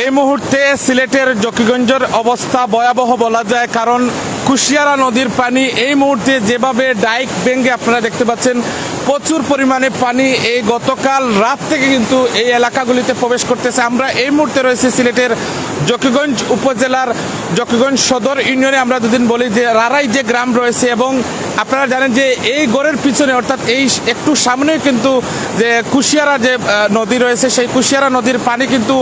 এই মুহূর্তে সিলেটের জকিগঞ্জের অবস্থা ভয়াবহ বলা যায়, কারণ কুশিয়ারা নদীর পানি এই মুহূর্তে যেভাবে ডাইক ভেঙ্গে আপনারা দেখতে পাচ্ছেন, প্রচুর পরিমাণে পানি এই গতকাল রাত থেকে কিন্তু এই এলাকাগুলিতে প্রবেশ করতেছে। আমরা এই মুহূর্তে রয়েছে সিলেটের জকিগঞ্জ উপজেলার জকিগঞ্জ সদর ইউনিয়নে আমরা দুদিন বলি যে রারাই যে গ্রাম রয়েছে এবং আপনারা জানেন যে এই গড়ের পিছনে, অর্থাৎ এই একটু সামনেই কিন্তু যে কুশিয়ারা যে নদী রয়েছে, সেই কুশিয়ারা নদীর পানি কিন্তু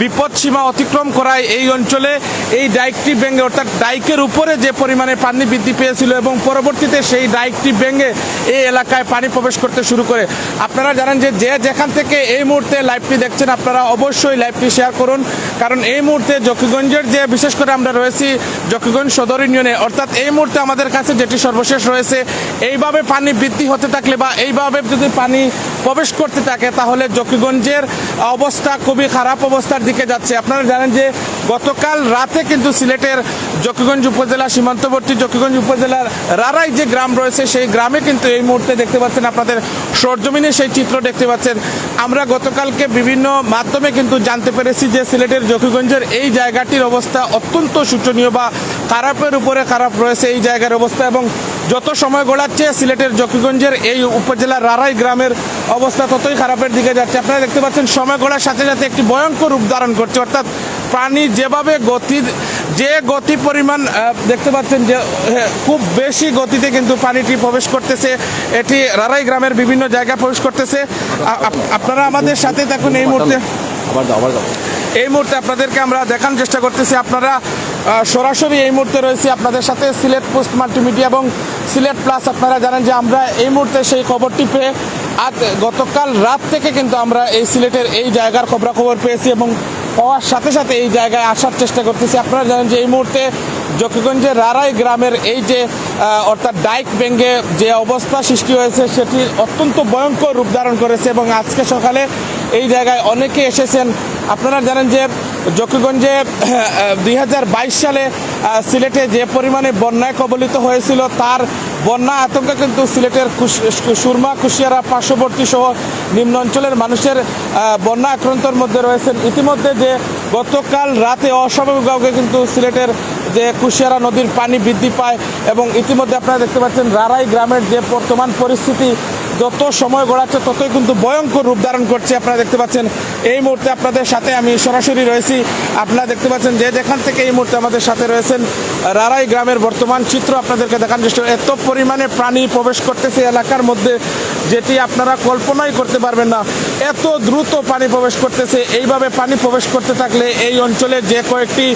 বিপদ সীমা অতিক্রম করায় এই অঞ্চলে। এই ডাইকটি ভেঙে, অর্থাৎ ডাইকের উপরে যে পরিমাণে পানি বৃদ্ধি পেয়েছিল এবং পরবর্তীতে সেই ডাইকটি ভেঙে এই এলাকায় পানি প্রবেশ করতে শুরু করে। আপনারা জানেন যে যে যেখান থেকে এই মুহূর্তে লাইভটি দেখছেন, আপনারা অবশ্যই লাইভটি শেয়ার করুন, কারণ এই মুহূর্তে জকিগঞ্জের যে বিশেষ করে আমরা রয়েছি জকিগঞ্জ সদর ইউনিয়নে, অর্থাৎ এই মুহূর্তে আমাদের কাছে যেটি সর্বশেষ রয়েছে, এইভাবে পানি বৃদ্ধি হতে থাকলে বা এইভাবে যদি পানি প্রবেশ করতে থাকে, তাহলে জকিগঞ্জের অবস্থা খুবই খারাপ অবস্থার দিকে যাচ্ছে। আপনারা জানেন যে গতকাল রাতে কিন্তু সিলেটের জকিগঞ্জ উপজেলা, সীমান্তবর্তী জকিগঞ্জ উপজেলার রারাই যে গ্রাম রয়েছে, সেই গ্রামে কিন্তু এই মুহূর্তে দেখতে পাচ্ছেন আপনাদের সরজমিনে সেই চিত্র দেখতে পাচ্ছেন। আমরা গতকালকে বিভিন্ন মাধ্যমে কিন্তু জানতে পেরেছি যে সিলেটের জকিগঞ্জের এই জায়গাটির অবস্থা অত্যন্ত শোচনীয় বা খারাপের উপরে খারাপ রয়েছে এই জায়গার অবস্থা এবং যত সময় গড়াচ্ছে সিলেটের জকিগঞ্জের এই উপজেলার রারাই গ্রামের অবস্থা ততই খারাপের দিকে যাচ্ছে। আপনারা দেখতে পাচ্ছেন সময় গড়ার সাথে সাথে একটি ভয়ঙ্কর রূপ ধারণ করছে। অর্থাৎ পানি যেভাবে গতি যে গতি পরিমাণ দেখতে পাচ্ছেন যে খুব বেশি গতিতে কিন্তু পানিটি প্রবেশ করতেছে। এটি রারাই গ্রামের বিভিন্ন জায়গায় প্রবেশ করতেছে। আপনারা আমাদের সাথে থাকুন এই মুহূর্তে। এই মুহূর্তে আপনাদেরকে আমরা দেখানোর চেষ্টা করতেছি। আপনারা সরাসরি এই মুহূর্তে রয়েছি আপনাদের সাথে সিলেট পোস্ট মাল্টিমিডিয়া এবং সিলেট প্লাস। আপনারা জানেন যে আমরা এই মুহূর্তে সেই খবরটি পেয়ে আজ গতকাল রাত থেকে কিন্তু আমরা এই সিলেটের এই জায়গার খবরাখবর পেয়েছি এবং পাওয়ার সাথে সাথে এই জায়গায় আসার চেষ্টা করতেছি। আপনারা জানেন যে এই মুহূর্তে জকিগঞ্জের রারাই গ্রামের এই যে অর্থাৎ ডাইক ভেঙ্গে যে অবস্থা সৃষ্টি হয়েছে, সেটি অত্যন্ত ভয়ঙ্কর রূপ ধারণ করেছে এবং আজকে সকালে এই জায়গায় অনেকে এসেছেন। আপনারা জানেন যে জকিগঞ্জে দুই সালে সিলেটে যে পরিমাণে বন্যায় কবলিত হয়েছিল, তার বন্যা আতঙ্কে কিন্তু সিলেটের সুরমা, কুশিয়ারা, পার্শ্ববর্তী সহ নিম্ন অঞ্চলের মানুষের বন্যা আক্রান্তর মধ্যে রয়েছেন। ইতিমধ্যে যে গতকাল রাতে অস্বাভাবিকভাবে কিন্তু সিলেটের যে কুশিয়ারা নদীর পানি বৃদ্ধি পায় এবং ইতিমধ্যে আপনারা দেখতে পাচ্ছেন, রারাই গ্রামের যে বর্তমান পরিস্থিতি যত সময় গড়াচ্ছে, ততই কিন্তু ভয়ঙ্কর রূপ ধারণ করছে। আপনারা দেখতে পাচ্ছেন, এই মুহূর্তে আপনাদের সাথে আমি সরাসরি রয়েছি। আপনারা দেখতে পাচ্ছেন যে যেখান থেকে এই মুহূর্তে আমাদের সাথে রয়েছেন, রারাই গ্রামের বর্তমান চিত্র আপনাদেরকে দেখান চেষ্টা এত পরিমাণে প্রাণী প্রবেশ করতেছে এলাকার মধ্যে, যেটি আপনারা কল্পনাই করতে পারবেন না। এত দ্রুত পানি প্রবেশ করতেছে। এইভাবে পানি প্রবেশ করতে থাকলে এই অঞ্চলে যে কয়েকটি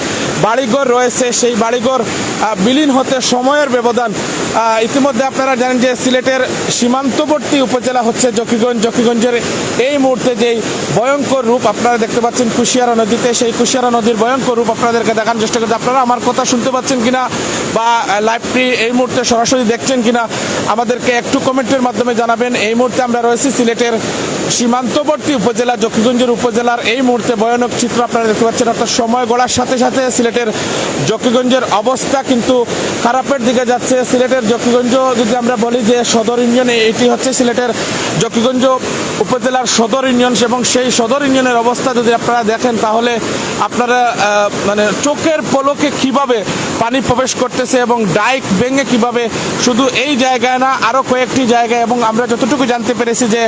বাড়িঘর রয়েছে, সেই বাড়িঘর বিলীন হতে সময়ের ব্যবধান। ইতিমধ্যে আপনারা জানেন যে সিলেটের সীমান্তবর্তী উপজেলা হচ্ছে জকিগঞ্জ। জকিগঞ্জের এই মুহূর্তে যেই ভয়ঙ্কর রূপ আপনারা দেখতে পাচ্ছেন কুশিয়ারা নদীতে, সেই কুশিয়ারা নদীর ভয়ঙ্কর রূপ আপনাদেরকে দেখানোর চেষ্টা করছে। আপনারা আমার কথা শুনতে পাচ্ছেন কিনা বা লাইভটি এই মুহূর্তে সরাসরি দেখছেন কিনা, আমাদেরকে একটু কমেন্টের মাধ্যমে জানাবেন। এই মুহূর্তে আমরা রয়েছি সিলেটের সীমান্তবর্তী উপজেলা, জকিগঞ্জের উপজেলার এই মুহূর্তে ভয়ানক চিত্র আপনারা দেখতে পাচ্ছেন। অর্থাৎ সময় গড়ার সাথে সাথে সিলেটের জকিগঞ্জের অবস্থা কিন্তু খারাপের দিকে যাচ্ছে। সিলেটের জকিগঞ্জ যদি আমরা বলি যে সদর ইউনিয়নে, এটি হচ্ছে সিলেটের জকিগঞ্জ উপজেলার সদর ইউনিয়ন এবং সেই সদর ইউনিয়নের অবস্থা যদি আপনারা দেখেন, তাহলে আপনারা মানে চোখের পলকে কীভাবে পানি প্রবেশ করতেছে এবং ডাইক ভেঙে কীভাবে শুধু এই জায়গায় না আরও কয়েকটি জায়গায় এবং আমরা যতটুকু জানতে পেরেছি যে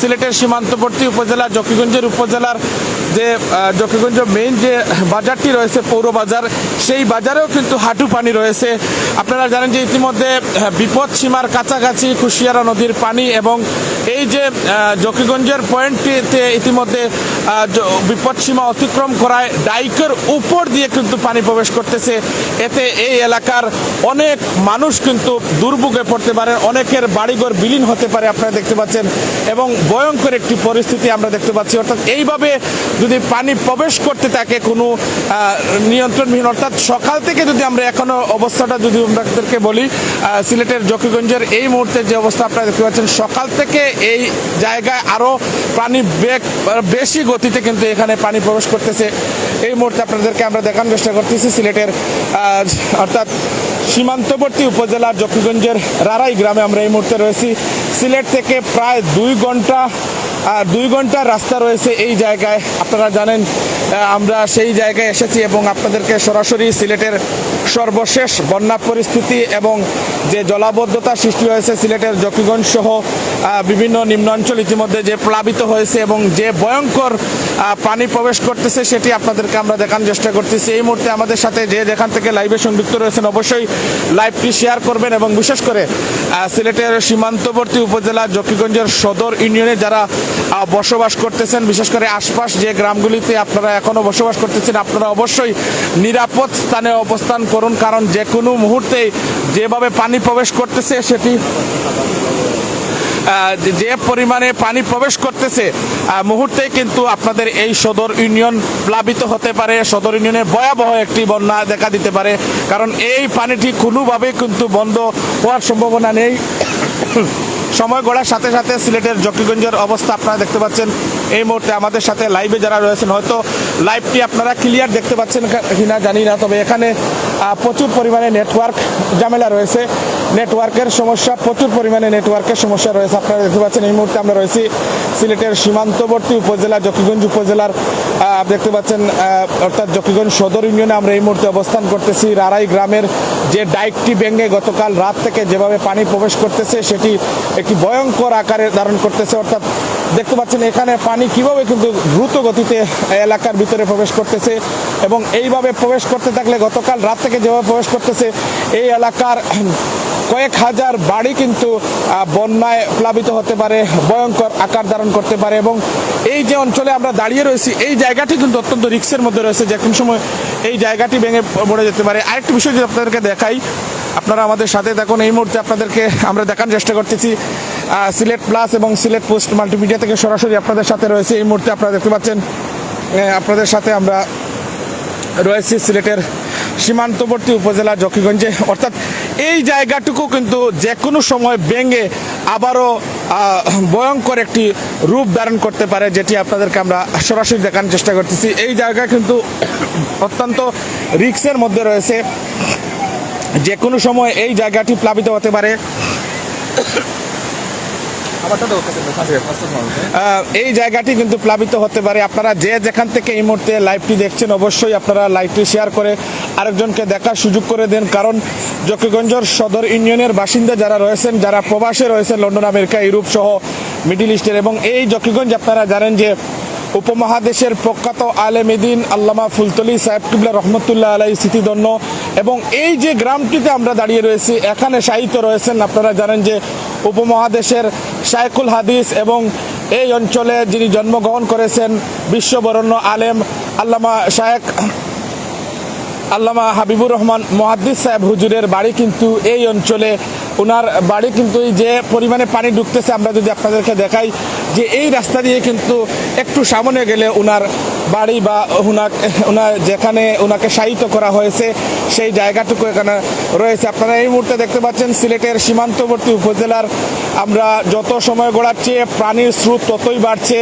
সিলেটের সীমান্তবর্তী উপজেলা, জকিগঞ্জের উপজেলার যে জকিগঞ্জ মেইন যে বাজারটি রয়েছে, পৌর বাজার, সেই বাজারেও কিন্তু হাঁটু পানি রয়েছে। আপনারা জানেন যে ইতিমধ্যে বিপদ সীমার কাছাকাছি কুশিয়ারা নদীর পানি এবং এই যে জকিগঞ্জের পয়েন্টটিতে ইতিমধ্যে বিপদ সীমা অতিক্রম করায় ডাইকের উপর দিয়ে কিন্তু পানি প্রবেশ করতেছে। এতে এই এলাকার অনেক মানুষ কিন্তু দুর্ভোগে পড়তে পারে, অনেকের বাড়িঘর বিলীন হতে পারে, আপনারা দেখতে পাচ্ছেন, এবং ভয়ঙ্কর একটি পরিস্থিতি আমরা দেখতে পাচ্ছি। অর্থাৎ এইভাবে যদি পানি প্রবেশ করতে থাকে কোনো নিয়ন্ত্রণবিহীন অর্থাৎ সকাল থেকে যদি আমরা এখনও অবস্থাটা যদি আপনাদেরকে বলি সিলেটের জকিগঞ্জের এই মুহূর্তে যে অবস্থা আপনারা দেখতে পাচ্ছেন, সকাল থেকে এই জায়গায় আরও পানি বেগ বেশি গতিতে কিন্তু এখানে পানি প্রবেশ করতেছে। এই মুহূর্তে আপনাদেরকে আমরা দেখানোর চেষ্টা করতেছি সিলেটের অর্থাৎ সীমান্তবর্তী উপজেলার জকিগঞ্জের রারাই গ্রামে আমরা এই মুহূর্তে রয়েছি। সিলেট থেকে প্রায় দুই ঘণ্টা আহ, দুই ঘণ্টার রাস্তা রয়েছে এই জায়গায়। আপনারা জানেন আমরা সেই জায়গায় এসেছি এবং আপনাদেরকে সরাসরি সিলেটের সর্বশেষ বন্যা পরিস্থিতি এবং যে জলাবদ্ধতা সৃষ্টি হয়েছে সিলেটের জকিগঞ্জ সহ বিভিন্ন নিম্নাঞ্চল ইতিমধ্যে যে প্লাবিত হয়েছে এবং যে ভয়ঙ্কর পানি প্রবেশ করতেছে, সেটি আপনাদেরকে আমরা দেখানোর চেষ্টা করতেছি। এই মুহূর্তে আমাদের সাথে যে যেখান থেকে লাইভে সংযুক্ত রয়েছেন, অবশ্যই লাইভটি শেয়ার করবেন এবং বিশেষ করে সিলেটের সীমান্তবর্তী উপজেলা জকিগঞ্জের সদর ইউনিয়নে যারা বসবাস করতেছেন, বিশেষ করে আশপাশ যে গ্রামগুলিতে আপনারা এখনও বসবাস করতেছেন, আপনারা অবশ্যই নিরাপদ স্থানে অবস্থান করুন। কারণ যে কোনো মুহূর্তেই যেভাবে পানি প্রবেশ করতেছে, সেটি যে পরিমাণে পানি প্রবেশ করতেছে মুহূর্তে কিন্তু আপনাদের এই সদর ইউনিয়ন প্লাবিত হতে পারে। সদর ইউনিয়নে ভয়াবহ একটি বন্যা দেখা দিতে পারে, কারণ এই পানিটি কোনোভাবেই কিন্তু বন্ধ হওয়ার সম্ভাবনা নেই। সময় গড়ার সাথে সাথে সিলেটের জকিগঞ্জের অবস্থা আপনারা দেখতে পাচ্ছেন। এই মুহূর্তে আমাদের সাথে লাইভে যারা রয়েছেন, হয়তো লাইভটি আপনারা ক্লিয়ার দেখতে পাচ্ছেন কিনা জানি না, তবে এখানে প্রচুর পরিমাণে নেটওয়ার্ক ঝামেলা রয়েছে। নেটওয়ার্কের সমস্যা, প্রচুর পরিমাণে নেটওয়ার্কের সমস্যা রয়েছে। আপনারা দেখতে পাচ্ছেন এই মুহূর্তে আমরা রয়েছি সিলেটের সীমান্তবর্তী উপজেলা, জকিগঞ্জ উপজেলার দেখতে পাচ্ছেন অর্থাৎ জকিগঞ্জ সদর ইউনিয়নে আমরা এই মুহূর্তে অবস্থান করতেছি। রারাই গ্রামের যে ডাইকটি ভেঙে গতকাল রাত থেকে যেভাবে পানি প্রবেশ করতেছে সেটি একটি ভয়ঙ্কর আকারে ধারণ করতেছে। অর্থাৎ দেখতে পাচ্ছেন, এখানে পানি কীভাবে কিন্তু দ্রুত গতিতে এলাকার ভিতরে প্রবেশ করতেছে এবং এইভাবে প্রবেশ করতে থাকলে গতকাল রাত থেকে যেভাবে প্রবেশ করতেছে, এই এলাকার কয়েক হাজার বাড়ি কিন্তু বন্যায় প্লাবিত হতে পারে, ভয়ঙ্কর আকার ধারণ করতে পারে এবং এই যে অঞ্চলে আমরা দাঁড়িয়ে রয়েছি, এই জায়গাটি কিন্তু অত্যন্ত রিক্সের মধ্যে রয়েছে। যে কোনো সময় এই জায়গাটি ভেঙে পড়ে যেতে পারে। আরেকটি বিষয় যদি আপনাদেরকে দেখাই আপনারা আমাদের সাথে দেখুন এই মুহূর্তে আপনাদেরকে আমরা দেখানোর চেষ্টা করতেছি সিলেট প্লাস এবং সিলেট পোস্ট মাল্টিমিডিয়া থেকে সরাসরি আপনাদের সাথে রয়েছে। এই মুহূর্তে আপনারা দেখতে পাচ্ছেন আপনাদের সাথে আমরা রয়েছি সিলেটের সীমান্তবর্তী উপজেলা জকিগঞ্জে। অর্থাৎ এই জায়গাটুকু কিন্তু যে কোনো সময় ভেঙে আবারও ভয়ঙ্কর একটি রূপ ধারণ করতে পারে, যেটি আপনাদেরকে আমরা সরাসরি দেখানোর চেষ্টা করতেছি। এই জায়গা কিন্তু অত্যন্ত রিক্সের মধ্যে রয়েছে। যে কোনো সময় এই জায়গাটি প্লাবিত হতে পারে। এই জায়গাটি কিন্তু প্লাবিত হতে পারে। আপনারা যে যেখান থেকে এই মুহূর্তে লাইভটি দেখছেন, অবশ্যই আপনারা লাইভটি শেয়ার করে আরেকজনকে দেখার সুযোগ করে দেন। কারণ জকিগঞ্জর সদর ইউনিয়নের বাসিন্দা যারা রয়েছেন, যারা প্রবাসে রয়েছেন, লন্ডন, আমেরিকা, ইউরোপ সহ মিডিল ইস্টের, এবং এই জকিগঞ্জ আপনারা জানেন যে উপমহাদেশের প্রখ্যাত আলেমেদিন আল্লামা ফুলতলি সাহেব কিবলা রহমতুল্লাহ আলাই স্মৃতিদন্য। এবং এই যে গ্রামটিতে আমরা দাঁড়িয়ে রয়েছি, এখানে সাহিত্য রয়েছেন আপনারা জানেন যে উপমহাদেশের শাইকুল হাদিস এবং এই অঞ্চলে যিনি জন্মগ্রহণ করেছেন বিশ্ববরণ্য আলেম আল্লামা শায়েক আল্লামা হাবিবুর রহমান মহাদ্দিস সাহেব হুজুরের বাড়ি কিন্তু এই অঞ্চলে ওনার বাড়ি কিন্তু এই যে পরিমাণে পানি ঢুকতেছে, আমরা যদি আপনাদেরকে দেখাই যে এই রাস্তা দিয়ে কিন্তু একটু সামনে গেলে ওনার বাড়ি বা ওনার ওনার যেখানে ওনাকে শায়িত করা হয়েছে, সেই জায়গাটুকু এখানে রয়েছে। আপনারা এই মুহূর্তে দেখতে পাচ্ছেন সিলেটের সীমান্তবর্তী উপজেলার আমরা যত সময় গড়াচ্ছি, প্রাণীর স্রোত ততই বাড়ছে,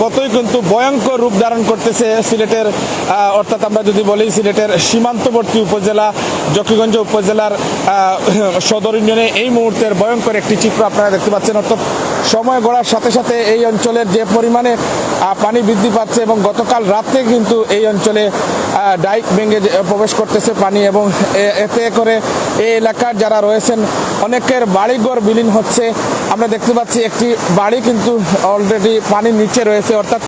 ততই কিন্তু ভয়ঙ্কর রূপ ধারণ করতেছে সিলেটের অর্থাৎ আমরা যদি বলি সিলেটের সীমান্তবর্তী উপজেলা, জকিগঞ্জ উপজেলার সদর ইউনিয়নে এই মুহূর্তের ভয়ঙ্কর একটি চিত্র আপনারা দেখতে পাচ্ছেন। অর্থাৎ সময় গড়ার সাথে সাথে এই অঞ্চলের যে পরিমাণে পানি বৃদ্ধি পাচ্ছে এবং গতকাল রাতে কিন্তু এই অঞ্চলে ডাইক ভেঙে প্রবেশ করতেছে পানি এবং এতে করে এই এলাকার যারা রয়েছেন, অনেকের বাড়িঘর বিলীন হচ্ছে। আমরা দেখতে পাচ্ছি একটি বাড়ি কিন্তু অলরেডি পানির নিচে রয়েছে, অর্থাৎ